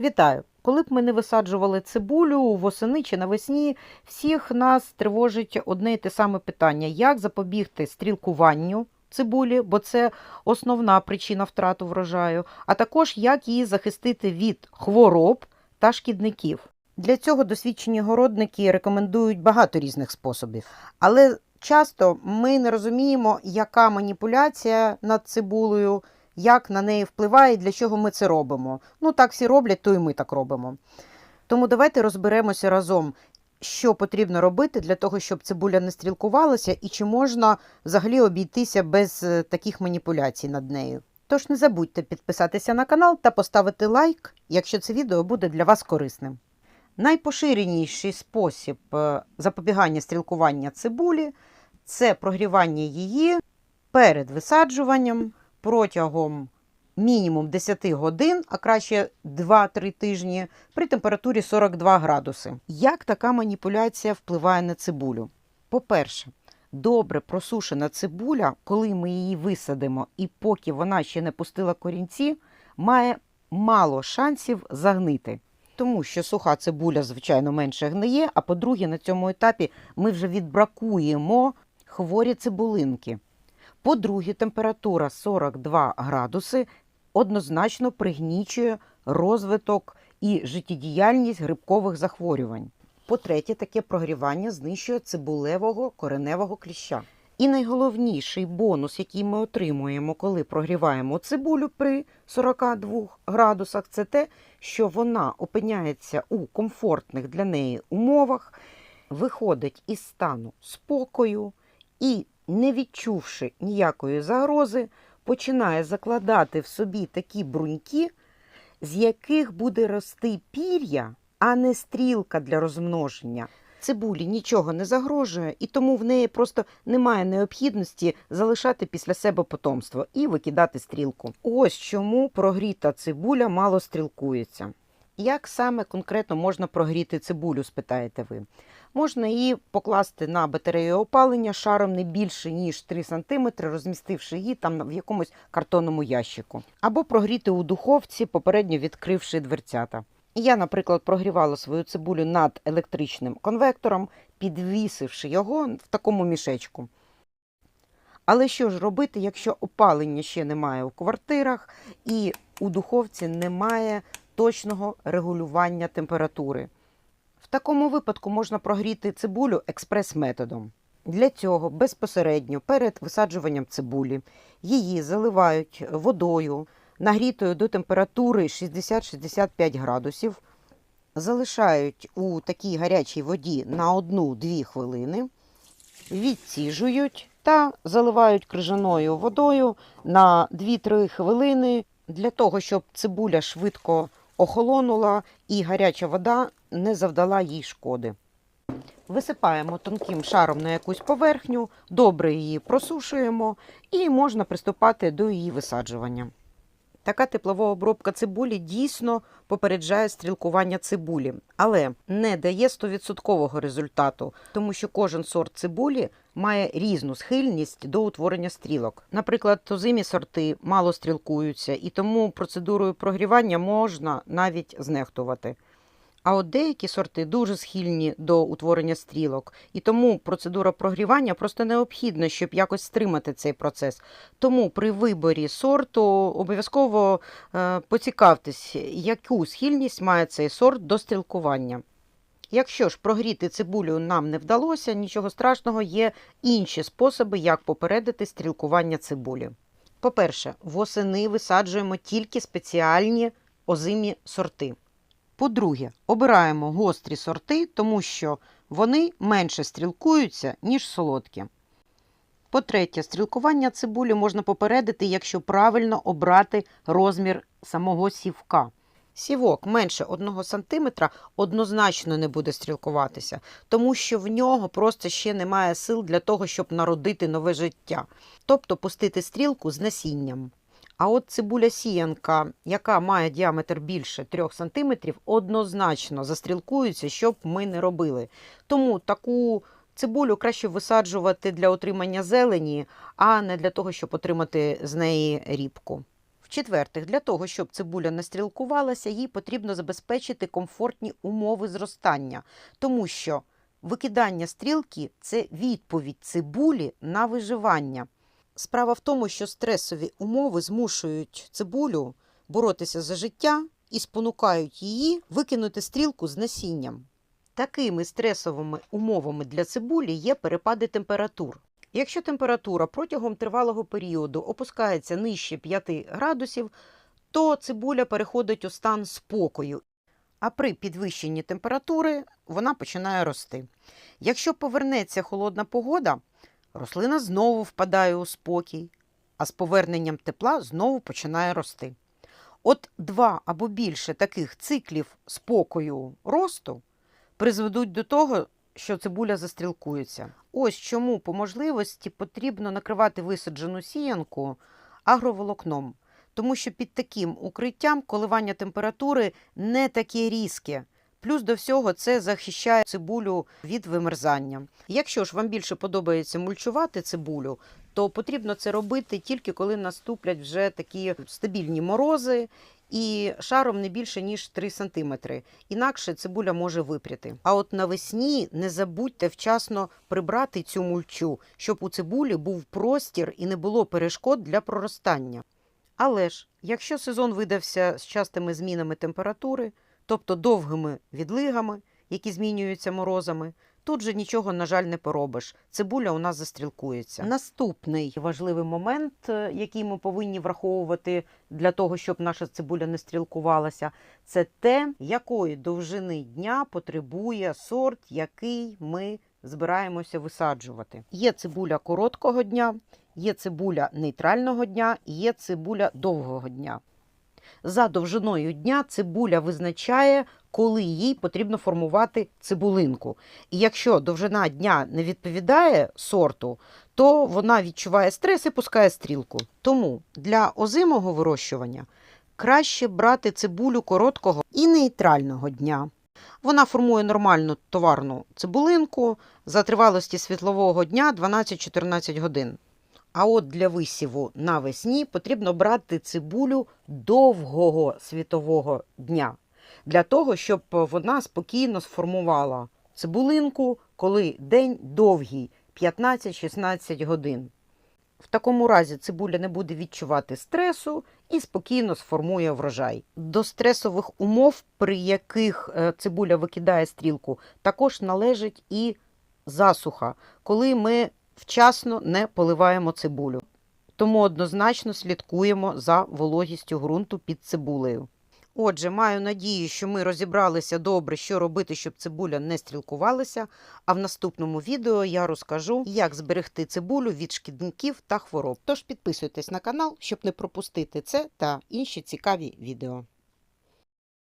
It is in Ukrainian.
Вітаю! Коли б ми не висаджували цибулю восени чи навесні, всіх нас тривожить одне і те саме питання: як запобігти стрілкуванню цибулі, бо це основна причина втрати врожаю, а також як її захистити від хвороб та шкідників. Для цього досвідчені городники рекомендують багато різних способів, але часто ми не розуміємо, яка маніпуляція над цибулею як на неї впливає і для чого ми це робимо. Ну, так всі роблять, то і ми так робимо. Тому давайте розберемося разом, що потрібно робити для того, щоб цибуля не стрілкувалася, і чи можна взагалі обійтися без е, таких маніпуляцій над нею. Тож не забудьте підписатися на канал та поставити лайк, якщо це відео буде для вас корисним. Найпоширеніший спосіб е, запобігання стрілкування цибулі це прогрівання її перед висаджуванням протягом мінімум 10 годин, а краще 2-3 тижні при температурі 42 градуси. Як така маніпуляція впливає на цибулю? По-перше, добре просушена цибуля, коли ми її висадимо, і поки вона ще не пустила корінці, має мало шансів загнити. Тому що суха цибуля, звичайно, менше гниє, а по-друге, на цьому етапі ми вже відбракуємо хворі цибулинки. По-друге, температура 42 градуси однозначно пригнічує розвиток і життєдіяльність грибкових захворювань. По-третє, таке прогрівання знищує цибулевого кореневого кліща. І найголовніший бонус, який ми отримуємо, коли прогріваємо цибулю при 42 градусах, це те, що вона опиняється у комфортних для неї умовах, виходить із стану спокою і не відчувши ніякої загрози, починає закладати в собі такі бруньки, з яких буде рости пір'я, а не стрілка для розмноження. Цибулі нічого не загрожує, і тому в неї просто немає необхідності залишати після себе потомство і викидати стрілку. Ось чому прогріта цибуля мало стрілкується. Як саме конкретно можна прогріти цибулю, спитаєте ви? Можна її покласти на батарею опалення шаром не більше, ніж 3 см, розмістивши її там в якомусь картонному ящику. Або прогріти у духовці, попередньо відкривши дверцята. Я, наприклад, прогрівала свою цибулю над електричним конвектором, підвісивши його в такому мішечку. Але що ж робити, якщо опалення ще немає у квартирах і у духовці немає точного регулювання температури? В такому випадку можна прогріти цибулю експрес-методом. Для цього безпосередньо перед висаджуванням цибулі її заливають водою, нагрітою до температури 60-65 градусів, залишають у такій гарячій воді на 1-2 хвилини, відціжують та заливають крижаною водою на 2-3 хвилини для того, щоб цибуля швидко охолонула і гаряча вода не завдала їй шкоди. Висипаємо тонким шаром на якусь поверхню, добре її просушуємо і можна приступати до її висаджування. Така теплова обробка цибулі дійсно попереджає стрілкування цибулі, але не дає 100% результату, тому що кожен сорт цибулі має різну схильність до утворення стрілок. Наприклад, тозимі сорти мало стрілкуються, і тому процедурою прогрівання можна навіть знехтувати. А от деякі сорти дуже схильні до утворення стрілок, і тому процедура прогрівання просто необхідна, щоб якось стримати цей процес. Тому при виборі сорту обов'язково е, поцікавтесь, яку схильність має цей сорт до стрілкування. Якщо ж прогріти цибулю нам не вдалося, нічого страшного, є інші способи, як попередити стрілкування цибулі. По-перше, восени висаджуємо тільки спеціальні озимі сорти. По-друге, обираємо гострі сорти, тому що вони менше стрілкуються, ніж солодкі. По-третє, стрілкування цибулі можна попередити, якщо правильно обрати розмір самого сівка. Сівок менше 1 см однозначно не буде стрілкуватися, тому що в нього просто ще немає сил для того, щоб народити нове життя, тобто пустити стрілку з насінням. А от цибуля сіянка, яка має діаметр більше 3 см, однозначно застрілкується, щоб ми не робили. Тому таку цибулю краще висаджувати для отримання зелені, а не для того, щоб отримати з неї рібку. В-четвертих, для того, щоб цибуля не стрілкувалася, їй потрібно забезпечити комфортні умови зростання, тому що викидання стрілки це відповідь цибулі на виживання. Справа в тому, що стресові умови змушують цибулю боротися за життя і спонукають її викинути стрілку з насінням. Такими стресовими умовами для цибулі є перепади температур. Якщо температура протягом тривалого періоду опускається нижче 5 градусів, то цибуля переходить у стан спокою, а при підвищенні температури вона починає рости. Якщо повернеться холодна погода, рослина знову впадає у спокій, а з поверненням тепла знову починає рости. От два або більше таких циклів спокою росту призведуть до того, що цибуля застрілкується. Ось чому по можливості потрібно накривати висаджену сіянку агроволокном, тому що під таким укриттям коливання температури не таке різке. Плюс до всього це захищає цибулю від вимерзання. Якщо ж вам більше подобається мульчувати цибулю, то потрібно це робити тільки коли наступлять вже такі стабільні морози і шаром не більше ніж 3 см. Інакше цибуля може випряти. А от навесні не забудьте вчасно прибрати цю мульчу, щоб у цибулі був простір і не було перешкод для проростання. Але ж, якщо сезон видався з частими змінами температури, тобто довгими відлигами, які змінюються морозами, тут же нічого, на жаль, не поробиш. Цибуля у нас застрілкується. Наступний важливий момент, е, який ми повинні враховувати для того, щоб наша цибуля не стрілкувалася, це те, якої довжини дня потребує сорт, який ми збираємося висаджувати. Є цибуля короткого дня, є цибуля нейтрального дня, є цибуля довгого дня. За довжиною дня цибуля визначає, коли їй потрібно формувати цибулинку. І якщо довжина дня не відповідає сорту, то вона відчуває стрес і пускає стрілку. Тому для озимого вирощування краще брати цибулю короткого і нейтрального дня. Вона формує нормальну товарну цибулинку за тривалості світлового дня 12-14 годин. А от для висіву навесні потрібно брати цибулю довгого світового дня для того, щоб вона спокійно сформувала цибулинку, коли день довгий 15-16 годин. В такому разі цибуля не буде відчувати стресу і спокійно сформує врожай. До стресових умов, при яких е, цибуля викидає стрілку, також належить і засуха, коли ми вчасно не поливаємо цибулю. Тому однозначно слідкуємо за вологістю ґрунту під цибулею. Отже, маю надію, що ми розібралися добре, що робити, щоб цибуля не стрілкувалася. А в наступному відео я розкажу, як зберегти цибулю від шкідників та хвороб. Тож підписуйтесь на канал, щоб не пропустити це та інші цікаві відео.